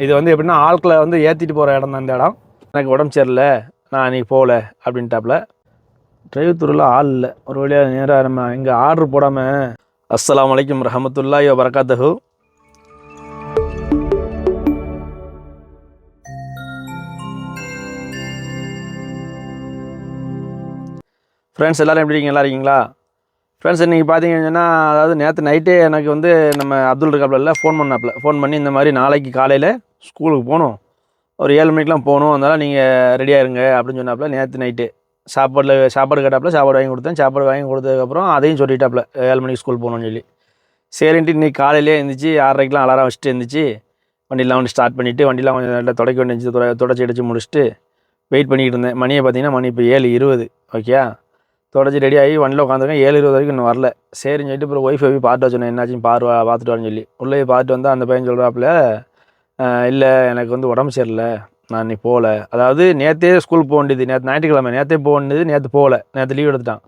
இது வந்து எப்படின்னா ஆட்களை வந்து ஏற்றிட்டு போகிற இடம் தான் இந்த இடம். எனக்கு உடம்பு சரியில்லை நான் அன்றைக்கி போகல அப்படின்ட்டாப்புல டிரைவர் துறையில் ஆள் இல்லை. ஒரு வழியாக நேராக நம்ம இங்கே ஆர்டர் போடாமல் அஸ்லாம் அலைக்கும் ரஹமத்துல்லாஹி வரகாத்தஹு ஃப்ரெண்ட்ஸ் எல்லோரும் எப்படி இருக்கீங்க? நல்லா இருக்கீங்களா? ஃப்ரெண்ட்ஸ் இன்றைக்கி பார்த்தீங்கன்னா அதாவது நேற்று நைட்டே எனக்கு வந்து நம்ம அப்துல் இருக்காப்புல ஃபோன் பண்ணாப்புல ஃபோன் பண்ணி இந்த மாதிரி நாளைக்கு காலையில் ஸ்கூலுக்கு போகணும். ஒரு ஏழு மணிக்கெலாம் போகணும். அதனால் நீங்கள் ரெடியாக இருங்க அப்படின்னு சொன்னாப்புல நேற்று நைட்டு சாப்பாடில் சாப்பாடு கேட்டாப்புல சாப்பாடு வாங்கி கொடுத்தேன். சாப்பாடு வாங்கி கொடுத்ததுக்கப்புறம் அதையும் சொல்லிட்டாப்புல ஏழு மணிக்கு ஸ்கூல் போகணும்னு சொல்லி. சரின்ட்டு இன்றைக்கி காலையிலே எழுந்திரிச்சு ஆறரைக்கெலாம் அலாரம் வச்சுட்டு இருந்துச்சு வண்டியெலாம் வந்து ஸ்டார்ட் பண்ணிவிட்டு வண்டியெலாம் கொஞ்சம் நல்லா தொடக்க வேண்டியது தொட தொடச்சி அடிச்சு முடிச்சுட்டு வெயிட் பண்ணிக்கிட்டு இருந்தேன். மணியை பார்த்தீங்கன்னா மணி இப்போ ஏழு இருபது. ஓகே தொடச்சி ரெடி ஆகி வண்டியில் உட்காந்துருக்கேன். ஏழு இருபது வரைக்கும் இன்னும் வரல. சரின்னு சொல்லிட்டு அப்புறம் ஒய்ஃபை போய் பார்த்து வச்சோன்னே என்னாச்சும் பாரு வா பார்த்துட்டு வரேன்னு சொல்லி. உள்ளே பார்த்துட்டு வந்தால் அந்த பையன் சொல்கிறாப்புல இல்லை எனக்கு வந்து உடம்பு சரியில்லை. நான் இன்னைக்கு போகல. அதாவது நேற்றே ஸ்கூல் போக வேண்டியது. நேற்று ஞாயிற்றுக்கிழமை நேற்றே போக வேண்டியது. நேற்று போகல. நேற்று லீவ் எடுத்துட்டான்.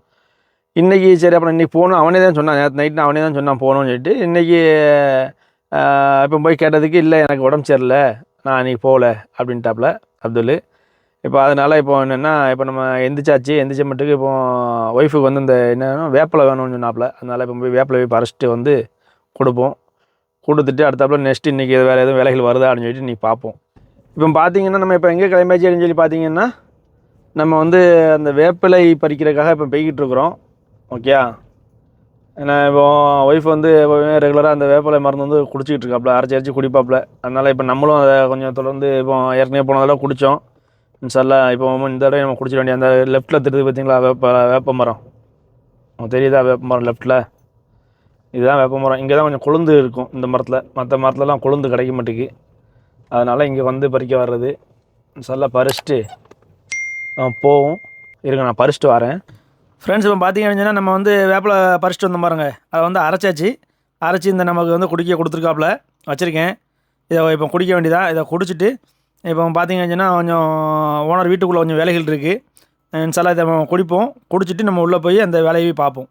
இன்றைக்கி சரி அப்புறம் இன்றைக்கி போகணும். அவனே தான் சொன்னான். நேற்று நைட் அவனே தான் சொன்னான் போகணும்னு சொல்லிட்டு. இன்றைக்கி இப்போ போய் கேட்டதுக்கு இல்லை எனக்கு உடம்பு சரியில்லை. நான் அன்றைக்கி போகல அப்படின்ட்டாப்புல அப்துல். இப்போ அதனால் இப்போ என்னென்னா இப்போ நம்ம எந்திரிச்சாச்சு. எந்திரிச்ச மட்டுக்கு இப்போ ஒய்ஃபுக்கு வந்து இந்த என்னன்னா வேப்பிலை வேணும்னு சொன்னாப்புல அதனால் இப்போ போய் வேப்பிலை போய் பறிச்சிட்டு வந்து கொடுப்போம். கொடுத்துட்டு அடுத்தாப்புல நெக்ஸ்ட் இன்றைக்கி வேறு எதுவும் வேலைகள் வருதா அப்படின்னு சொல்லிட்டு இன்றைக்கி பார்ப்போம். இப்போ பார்த்தீங்கன்னா நம்ம இப்போ எங்கே கிளம்பியாச்சு அப்படின்னு சொல்லி பார்த்தீங்கன்னா நம்ம வந்து அந்த வேப்பிலை பறிக்கிறதுக்காக இப்போ போய்கிட்டு இருக்கிறோம். ஓகே ஏன்னா இப்போ ஒய்ஃப் வந்து ரெகுலராக அந்த வேப்பிலை மருந்து வந்து குடிச்சிக்கிட்டு இருக்காப்புல அரைச்சி அரைச்சி குடிப்பாப்புல. அதனால் இப்போ நம்மளும் அதை கொஞ்சம் தொடர்ந்து இப்போ ஏற்கனவே போனதெல்லாம் குடித்தோம் இன்ஷால்லா இப்போ இந்த தடவை நம்ம குடிச்சிட வேண்டிய அந்த லெஃப்ட்டில் திருது பார்த்தீங்களா வேப்ப வேப்ப மரம். தெரியுதா வேப்ப மரம் லெஃப்ட்டில் இதுதான் வேப்ப மரம். இங்கே தான் கொஞ்சம் கொழுந்து இருக்கும் இந்த மரத்தில். மற்ற மரத்துலலாம் கொழுந்து கிடைக்க மாட்டேங்கு அதனால் இங்கே வந்து பறிக்க வர்றது. நல்லா பறிச்சுட்டு போவோம். இருங்க நான் பறிச்சுட்டு வரேன். ஃப்ரெண்ட்ஸ் இப்போ பார்த்தீங்கன்னா நம்ம வந்து வேப்பில் பறிச்சுட்டு வந்தோம் பாருங்க. அதை வந்து அரைச்சாச்சு. அரைச்சி இந்த நமக்கு வந்து குடிக்க கொடுத்துருக்காப்புல. வச்சுருக்கேன். இதை இப்போ குடிக்க வேண்டியதாக இதை குடிச்சிட்டு இப்போ பார்த்தீங்கன்னா கொஞ்சம் ஓனர் வீட்டுக்குள்ளே கொஞ்சம் வேலைகள் இருக்குது சில இதை குடிப்போம். குடிச்சிட்டு நம்ம உள்ளே போய் அந்த வேலையை பார்ப்போம்.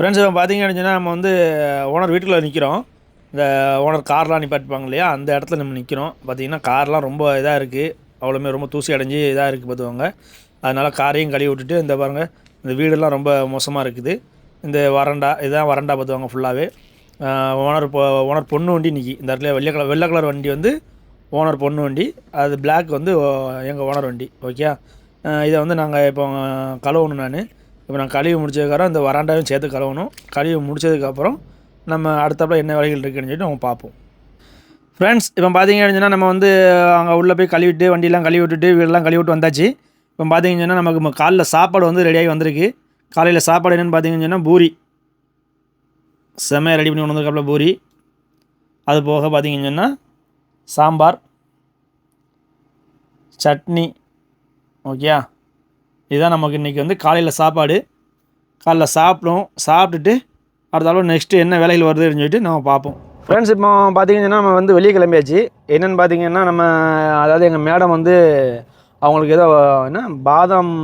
ஃப்ரெண்ட்ஸ் இப்போ பார்த்தீங்கன்னா நம்ம வந்து ஓனர் வீட்டுக்குள்ளே நிற்கிறோம் இந்த ஓனர் கார்லாம் நிப்பாட்டுப்பாங்க இல்லையா? அந்த இடத்துல நம்ம நிற்கிறோம் பார்த்தீங்கன்னா கார்லாம் ரொம்ப இதாக இருக்குது அவ்வளோமே ரொம்ப தூசி அடைஞ்சு இதாக இருக்குது பார்த்துவாங்க அதனால் காரையும் கழுவி விட்டுட்டு இந்த பாருங்கள் இந்த வீடெல்லாம் ரொம்ப மோசமாக இருக்குது. இந்த வறண்டா இதுதான் வறண்டா பார்த்துவாங்க ஃபுல்லாகவே ஓனர் இப்போ ஓனர் பொண்ணு வண்டி நிற்கி இந்த இடத்துல வெள்ளை கலர் வெள்ளை கலர் வண்டி வந்து ஓனர் பொண்ணு வண்டி. அது பிளாக் வந்து எங்கள் ஓனர் வண்டி. ஓகே இதை வந்து நாங்கள் இப்போ கழுவணும் நான். இப்போ நான் கழுவி முடிச்சதுக்கப்புறம் இந்த வராண்டாவையும் சேர்த்து கழுவணும். கழுவி முடிச்சதுக்கப்புறம் நம்ம அடுத்தப்பல என்ன வேலைகள் இருக்குன்னு சொல்லிட்டு நம்ம பார்ப்போம். ஃப்ரெண்ட்ஸ் இப்போ பார்த்தீங்கன்னா நம்ம வந்து அங்கே உள்ளே போய் கழுவிட்டு வண்டியெல்லாம் கழுவி விட்டுட்டு வீடெல்லாம் கழுவி விட்டு வந்தாச்சு. இப்போ பார்த்தீங்கன்னா நமக்கு காலைல சாப்பாடு வந்து ரெடியாகி வந்திருக்கு. காலையில் சாப்பாடு என்னென்னு பார்த்தீங்கன்னா பூரி. செம்மையாக ரெடி பண்ணி கொண்டு வந்திருக்காப்புல பூரி. அது போக பார்த்தீங்கன்னா சாம்பார் சட்னி ஓகே இதுதான் நமக்கு இன்றைக்கி வந்து காலையில் சாப்பாடு. காலைல சாப்பிடும் சாப்பிட்டுட்டு அடுத்த அளவு நெக்ஸ்ட்டு என்ன வேலைகள் வருதுன்னு சொல்லிட்டு நம்ம பார்ப்போம். ஃப்ரெண்ட்ஸ் இப்போ பார்த்தீங்கன்னா நம்ம வந்து வெளியே கிளம்பியாச்சு. என்னென்னு பார்த்தீங்கன்னா நம்ம அதாவது எங்கள் மேடம் வந்து அவங்களுக்கு ஏதோ என்ன பாதாம்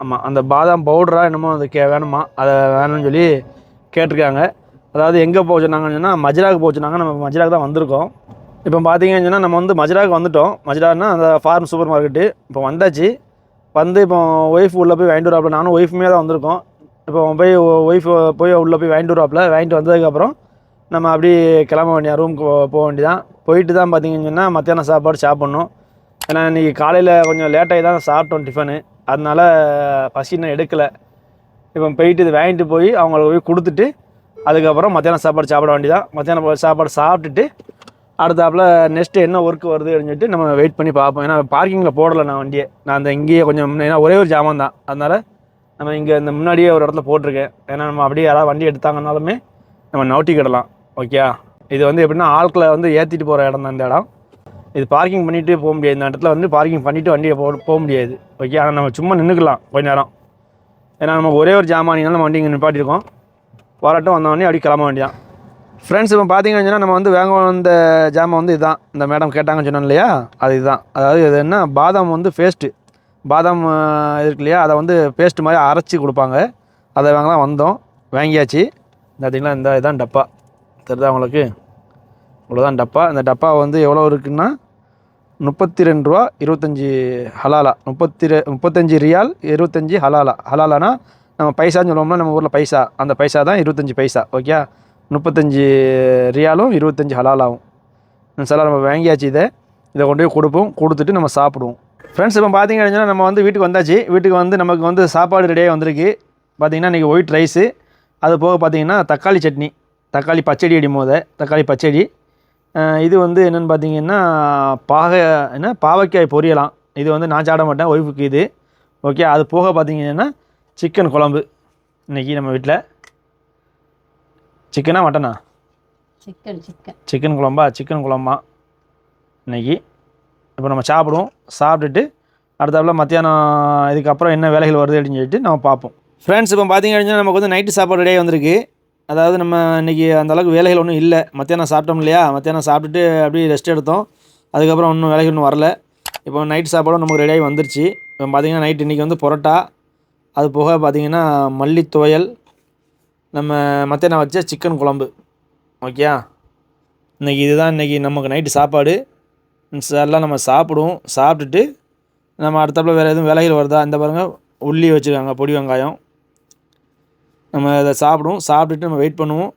ஆமாம் அந்த பாதாம் பவுடராக என்னமோ அது கே வேணுமா? அதை வேணும்னு சொல்லி கேட்டிருக்காங்க. அதாவது எங்கே போக சொன்னாங்கன்னு சொன்னால் மஜ்ராவுக்கு போக சொன்னாங்க. நம்ம மஜ்ராவுக்கு தான் வந்திருக்கோம். இப்போ பார்த்தீங்கன்னு சொன்னால் நம்ம வந்து மஜ்ராவுக்கு வந்துட்டோம். மஜ்ரான்னா அந்த ஃபார்ம் சூப்பர் மார்க்கெட்டு இப்போ வந்தாச்சு. வந்து இப்போ ஒய்ஃப் உள்ளே போய் வாங்கிட்டு வராப்புல. நானும் ஒய்ஃபுமே தான் வந்திருக்கோம். இப்போ போய் ஒய்ஃப் போய் உள்ளே போய் வாங்கிட்டு வராப்புல. வாங்கிட்டு வந்ததுக்கப்புறம் நம்ம அப்படியே கிளம்ப வேண்டிய ரூமுக்கு போக வேண்டியதான் போயிட்டு தான் பார்த்தீங்கன்னு சொன்னால் மத்தியானம் சாப்பாடு சாப்பிட்ணும். ஏன்னா இன்றைக்கி காலையில் கொஞ்சம் லேட்டாகி தான் சாப்பிட்டோம் டிஃபனு அதனால பசி எடுக்கலை. இப்போ போயிட்டு இது வாங்கிட்டு போய் அவங்களுக்கு போய் கொடுத்துட்டு அதுக்கப்புறம் மத்தியானம் சாப்பாடு சாப்பிட வேண்டியதான் மத்தியானம் சாப்பாடு சாப்பிட்டுட்டு அடுத்தாப்புல நெக்ஸ்ட்டு என்ன ஒர்க் வருது அப்படின்னு சொல்லிட்டு நம்ம வெயிட் பண்ணி பார்ப்போம். ஏன்னா பார்க்கிங்கில் போடலை நான் வண்டியை. நான் அந்த இங்கேயே கொஞ்சம் ஏன்னா ஒரே ஒரு ஜாமான் தான். அதனால் நம்ம இங்கே இந்த முன்னாடியே ஒரு இடத்துல போட்டிருக்கேன். ஏன்னா நம்ம அப்படியே யாராவது வண்டி எடுத்தாங்கனாலுமே நம்ம நவுட்டிக்கிடலாம் ஓகே இது வந்து எப்படின்னா ஆட்களை வந்து ஏற்றிட்டு போகிற இடம் தான் இந்த இடம். இது பார்க்கிங் பண்ணிட்டு போக முடியாது. இந்த இடத்துல வந்து பார்க்கிங் பண்ணிவிட்டு வண்டியை போ போக முடியாது. ஓகே ஆனால் நம்ம சும்மா நின்றுக்கலாம் கொஞ்ச நேரம். ஏன்னா நம்ம ஒரே ஒரு ஜாமானினால நம்ம வண்டி இங்கே நிப்பாட்டியிருக்கோம். வரட்டும் வந்தவொடனே அப்படி கிளம்ப வேண்டியதான் ஃப்ரெண்ட்ஸ் இப்போ பார்த்தீங்கன்னா நம்ம வந்து வேங்க வந்த ஜாமான் வந்து இதுதான் இந்த மேடம் கேட்டாங்கன்னு சொன்னோம் இல்லையா? அது இதுதான் அதாவது இது என்ன? பாதாம் வந்து பேஸ்ட்டு பாதாம் இருக்கு இல்லையா? அதை வந்து பேஸ்ட் மாதிரி அரைச்சி கொடுப்பாங்க. அதை வாங்கலாம் வந்தோம். வாங்கியாச்சு. பார்த்திங்களா பார்த்தீங்களா இந்த இதுதான் டப்பா. தெரியுதா உங்களுக்கு? இவ்வளோதான் டப்பா. இந்த டப்பா வந்து எவ்வளோ இருக்குன்னா முப்பத்தி ரெண்டு ரூபா இருபத்தஞ்சி ஹலாலா. முப்பத்தி ரெ முப்பத்தஞ்சு ரியால் இருபத்தஞ்சி ஹலாலா. ஹலாலானா நம்ம பைசான்னு சொல்லுவோம்னா நம்ம ஊரில் பைசா. அந்த பைசா தான் இருபத்தஞ்சி பைசா. ஓகே முப்பத்தஞ்சு ரியாலும் இருபத்தஞ்சி ஹலாலாவும். சில நம்ம வாங்கியாச்சு இதை. இதை கொண்டு போய் கொடுப்போம். கொடுத்துட்டு நம்ம சாப்பிடுவோம். ஃப்ரெண்ட்ஸ் இப்போ பார்த்திங்க அப்படின்னா நம்ம வந்து வீட்டுக்கு வந்தாச்சு. வீட்டுக்கு வந்து நமக்கு வந்து சாப்பாடு ரெடியாக வந்திருக்கு. பார்த்தீங்கன்னா இன்றைக்கி ஒயிட் ரைஸு அது போக பார்த்தீங்கன்னா தக்காளி சட்னி. தக்காளி பச்சடி அடி மோத தக்காளி பச்சடி. இது வந்து என்னென்னு பார்த்தீங்கன்னா பாக என்ன? பாவக்காய் பொரியலாம். இது வந்து நான் சாட மாட்டேன். ஒய்ஃபுக்கு இது. ஓகே அது போக பார்த்தீங்கன்னா சிக்கன் குழம்பு. இன்றைக்கி நம்ம வீட்டில் சிக்கனா மட்டனா சிக்கன் சிக்கன் சிக்கன் குழம்பா? சிக்கன் குழம்பா? இன்னைக்கு இப்போ நம்ம சாப்பிடுவோம். சாப்பிட்டுட்டு அடுத்தாப்புல மத்தியானம் இதுக்கப்புறம் என்ன வேலைகள் வருது அப்படின்னு சொல்லிட்டு நம்ம பார்ப்போம். ஃப்ரெண்ட்ஸ் இப்போ பார்த்தீங்க அப்படின்னா நமக்கு வந்து நைட்டு சாப்பாடு ரெடியாக வந்திருக்கு. அதாவது நம்ம இன்றைக்கி அந்த அளவுக்கு வேலைகள் ஒன்றும் இல்லை. மத்தியானம் சாப்பிட்டோம் இல்லையா? மத்தியானம் சாப்பிட்டுட்டு அப்படியே ரெஸ்ட் எடுத்தோம். அதுக்கப்புறம் ஒன்றும் வேலைகள் ஒன்றும் வரல. இப்போ நைட் சாப்பாடும் நமக்கு ரெடியாகி வந்துருச்சு. இப்போ பார்த்தீங்கன்னா நைட் இன்றைக்கி வந்து பரோட்டா. அது போக பார்த்தீங்கன்னா மல்லி துவையல் நம்ம மத்தியானம் வச்ச சிக்கன் குழம்பு. ஓகே இன்றைக்கி இதுதான் இன்றைக்கி நமக்கு நைட்டு சாப்பாடு. எல்லாம் நம்ம சாப்பிடுவோம். சாப்பிட்டுட்டு நம்ம அடுத்தப்பில் வேறு எதுவும் வேலைகள் வருதா? இந்த பாருங்கள் உள்ளி வச்சுருக்காங்க பொடி வெங்காயம். நம்ம இதை சாப்பிடுவோம். சாப்பிட்டுட்டு நம்ம வெயிட் பண்ணுவோம்.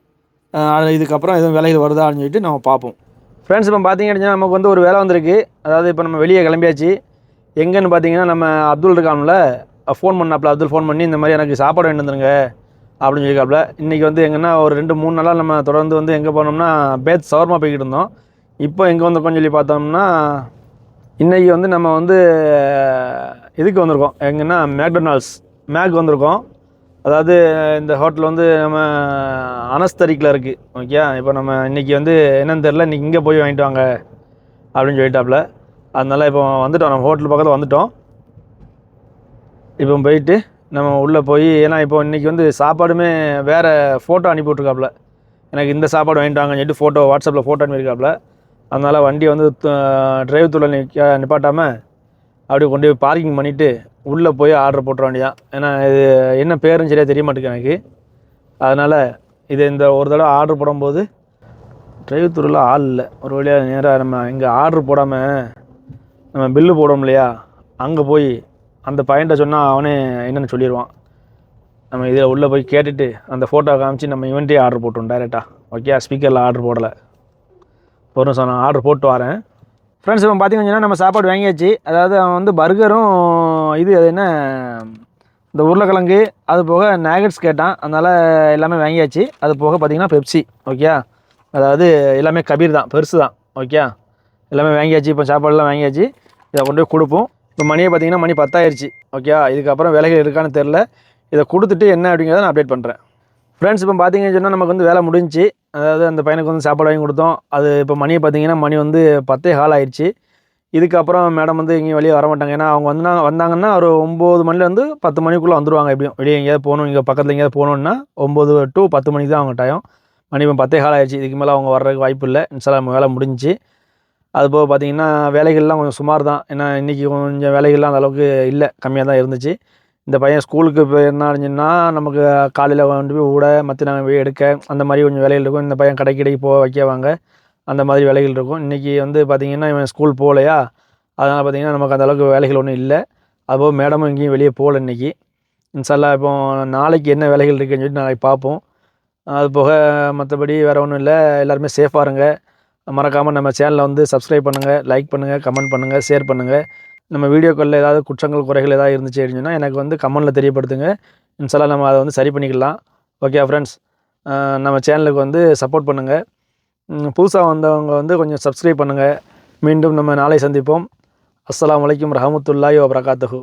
இதுக்கப்புறம் எதுவும் வேலைகள் வருதா அப்படின்னு சொல்லிட்டு நம்ம பார்ப்போம். ஃப்ரெண்ட்ஸ் இப்போ பார்த்திங்க அப்படின்னா நமக்கு வந்து ஒரு வேலை வந்திருக்கு. அதாவது இப்போ நம்ம வெளியே கிளம்பியாச்சு. எங்கேன்னு பார்த்தீங்கன்னா நம்ம அப்துல் இருக்கான்ல ஃபோன் பண்ணாப்புல அப்துல் ஃபோன் பண்ணி இந்த மாதிரி எனக்கு சாப்பாடு வேண்டு அப்படின்னு சொல்லியிருக்காப்புல இன்றைக்கி வந்து எங்கன்னா ஒரு ரெண்டு மூணு நாளாக நம்ம தொடர்ந்து வந்து எங்கே போனோம்னா பேத் சவர்மா போய்கிட்டு இருந்தோம். இப்போ எங்கே வந்திருக்கோம்னு சொல்லி பார்த்தோம்னா இன்றைக்கி வந்து நம்ம வந்து இதுக்கு வந்திருக்கோம்? எங்கன்னா மேக்டொனால்ட்ஸ் மேக் வந்திருக்கோம். அதாவது இந்த ஹோட்டல் வந்து நம்ம அனஸ்தரிக்கில் இருக்குது ஓகே இப்போ நம்ம இன்றைக்கி வந்து என்னென்னு தெரில இன்றைக்கி இங்கே போய் வாங்கிட்டு வாங்க அப்படின்னு சொல்லிட்டாப்புல அதனால் இப்போ வந்துட்டோம். நம்ம ஹோட்டல் பக்கத்தில் வந்துட்டோம். இப்போ போயிட்டு நம்ம உள்ளே போய் ஏன்னா இப்போ இன்றைக்கி வந்து சாப்பாடுமே வேறு ஃபோட்டோ அனுப்பி விட்ருக்காப்புல எனக்கு இந்த சாப்பாடு வாங்கிட்டு வாங்கன்னு சொல்லிட்டு ஃபோட்டோ வாட்ஸ்அப்பில் ஃபோட்டோ அனுப்பியிருக்காப்புல அதனால் வண்டியை வந்து டிரைவ் தூளில் நிற்க நிப்பாட்டாமல் அப்படியே கொண்டு போய் பார்க்கிங் பண்ணிவிட்டு உள்ளே போய் ஆர்டர் போட்டுற வேண்டியதான் ஏன்னா இது என்ன பேருன்னு சரியாக தெரிய மாட்டேங்குது எனக்கு. அதனால் இது இந்த ஒரு தடவை ஆர்டர் போடும்போது டிரைவ் தூரில் ஆள் இல்லை. ஒரு வழியாக நேராக நம்ம இங்கே ஆர்டர் போடாமல் நம்ம பில்லு போடுவோம் இல்லையா? அங்கே போய் அந்த பையன்கிட்ட சொன்னால் அவனே என்னென்னு சொல்லிடுவான் நம்ம இதில் உள்ளே போய் கேட்டுட்டு அந்த ஃபோட்டோ காமிச்சு நம்ம இவன்ட்டே ஆர்டர் போட்டோம் டைரெக்டாக ஓகே ஸ்பீக்கரில் ஆர்டர் போடலை. ஒரு சார் நான் ஆர்டர் போட்டு வரேன். ஃப்ரெண்ட்ஸ் இப்போ பார்த்தீங்கன்னா நம்ம சாப்பாடு வாங்கியாச்சு. அதாவது அவன் வந்து பர்கரும் இது அது என்ன இந்த உருளைக்கிழங்கு அது போக நேகட்ஸ் கேட்டான். அதனால் எல்லாமே வாங்கியாச்சு. அது போக பார்த்தீங்கன்னா பெப்சி ஓகே அதாவது எல்லாமே கபீர் தான் பெருசு தான். ஓகே எல்லாமே வாங்கியாச்சு. இப்போ சாப்பாடுலாம் வாங்கியாச்சு. இதை கொண்டு போய் கொடுப்போம். இப்போ மணியை பார்த்தீங்கன்னா மணி பத்தாயிருச்சு. ஓகே இதுக்கப்புறம் வேலைகள் இருக்கான்னு தெரில இதை கொடுத்துட்டு என்ன அப்படிங்கிறத நான் அப்டேட் பண்ணுறேன் ஃப்ரெண்ட்ஸ் இப்போ பார்த்தீங்கன்னு சொன்னால் நமக்கு வந்து வேலை முடிஞ்சுச்சு அதாவது அந்த பையனுக்கு வந்து சாப்பாடு வாங்கி கொடுத்தோம். அது இப்போ மணியை பார்த்தீங்கன்னா மணி வந்து பத்தே ஹால் ஆயிடுச்சு இதுக்கப்புறம் மேடம் வந்து எங்கேயும் வெளியே வர மாட்டாங்க ஏன்னா அவங்க வந்து வந்தாங்கன்னா ஒரு ஒம்பது மணிலேருந்து பத்து மணிக்குள்ளே வந்துடுவாங்க எப்படியும். வெளியே எங்கேயாவது போகணும் இங்கே பக்கத்தில் எங்கேயாவது போகணுன்னா ஒம்பது டு பத்து மணிக்கு தான் அவங்க டைம் மணி இப்போ பத்தே கால் ஆயிடுச்சு இதுக்கு மேலே அவங்க வர்றதுக்கு வாய்ப்பு இல்லை. இன்ஷால்லா வேலை முடிஞ்சு அது போக பார்த்தீங்கன்னா வேலைகள்லாம் கொஞ்சம் சுமார் தான் ஏன்னா இன்றைக்கி கொஞ்சம் வேலைகள்லாம் அந்த அளவுக்கு இல்லை. கம்மியாக தான் இருந்துச்சு. இந்த பையன் ஸ்கூலுக்கு இப்போ என்ன அடைஞ்சுன்னா நமக்கு காலையில் கொண்டு போய் விட மத்தியானம் போய் எடுக்க அந்த மாதிரி கொஞ்சம் வேலைகள் இருக்கும். இந்த பையன் கடைக்கு கடைக்கு போக வைக்கவாங்க அந்த மாதிரி வேலைகள் இருக்கும். இன்றைக்கி வந்து பார்த்திங்கன்னா இவன் ஸ்கூல் போகலையா? அதனால் பார்த்திங்கன்னா நமக்கு அந்தளவுக்கு வேலைகள் ஒன்றும் இல்லை. அதுபோக மேடமும் எங்கேயும் வெளியே போகல இன்றைக்கி இன்சல்லா இப்போ நாளைக்கு என்ன வேலைகள் இருக்குதுன்னு சொல்லிட்டு நாளைக்கு பார்ப்போம். அது போக மற்றபடி வேறு ஒன்றும் இல்லை. எல்லாருமே சேஃபாக இருங்க. மறக்காமல் நம்ம சேனலை வந்து சப்ஸ்கிரைப் பண்ணுங்கள் லைக் பண்ணுங்கள் கமெண்ட் பண்ணுங்கள் ஷேர் பண்ணுங்கள் நம்ம வீடியோக்களில் ஏதாவது குற்றங்கள் குறைகள் ஏதாவது இருந்துச்சு அப்படின்னா எனக்கு வந்து கமெண்ட்டில் தெரியப்படுத்துங்க. இன்ஷால்லா நம்ம அதை வந்து சரி பண்ணிக்கலாம். ஓகே ஃப்ரெண்ட்ஸ் நம்ம சேனலுக்கு வந்து சப்போர்ட் பண்ணுங்கள் புதுசாக வந்தவங்க வந்து கொஞ்சம் சப்ஸ்கிரைப் பண்ணுங்கள் மீண்டும் நம்ம நாளை சந்திப்போம். அஸ்லாம் வலைக்கம் ரஹமத்துல்லாஹி வபரகாத்துஹு.